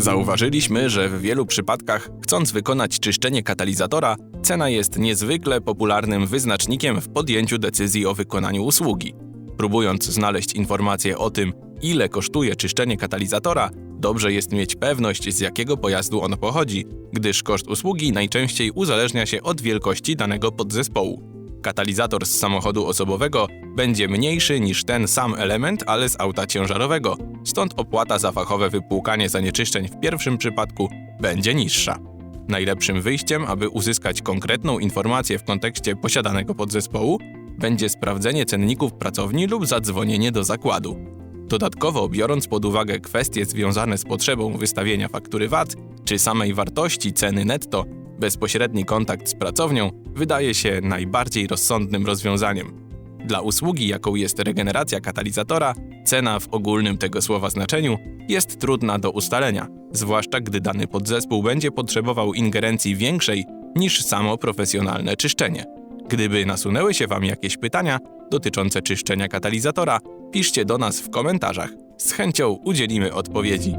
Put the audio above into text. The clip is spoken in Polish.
Zauważyliśmy, że w wielu przypadkach, chcąc wykonać czyszczenie katalizatora, cena jest niezwykle popularnym wyznacznikiem w podjęciu decyzji o wykonaniu usługi. Próbując znaleźć informacje o tym, ile kosztuje czyszczenie katalizatora, dobrze jest mieć pewność, z jakiego pojazdu on pochodzi, gdyż koszt usługi najczęściej uzależnia się od wielkości danego podzespołu. Katalizator z samochodu osobowego będzie mniejszy niż ten sam element, ale z auta ciężarowego, stąd opłata za fachowe wypłukanie zanieczyszczeń w pierwszym przypadku będzie niższa. Najlepszym wyjściem, aby uzyskać konkretną informację w kontekście posiadanego podzespołu, będzie sprawdzenie cenników pracowni lub zadzwonienie do zakładu. Dodatkowo, biorąc pod uwagę kwestie związane z potrzebą wystawienia faktury VAT czy samej wartości ceny netto, bezpośredni kontakt z pracownią wydaje się najbardziej rozsądnym rozwiązaniem. Dla usługi, jaką jest regeneracja katalizatora, cena w ogólnym tego słowa znaczeniu jest trudna do ustalenia, zwłaszcza gdy dany podzespół będzie potrzebował ingerencji większej niż samo profesjonalne czyszczenie. Gdyby nasunęły się Wam jakieś pytania dotyczące czyszczenia katalizatora, piszcie do nas w komentarzach. Z chęcią udzielimy odpowiedzi.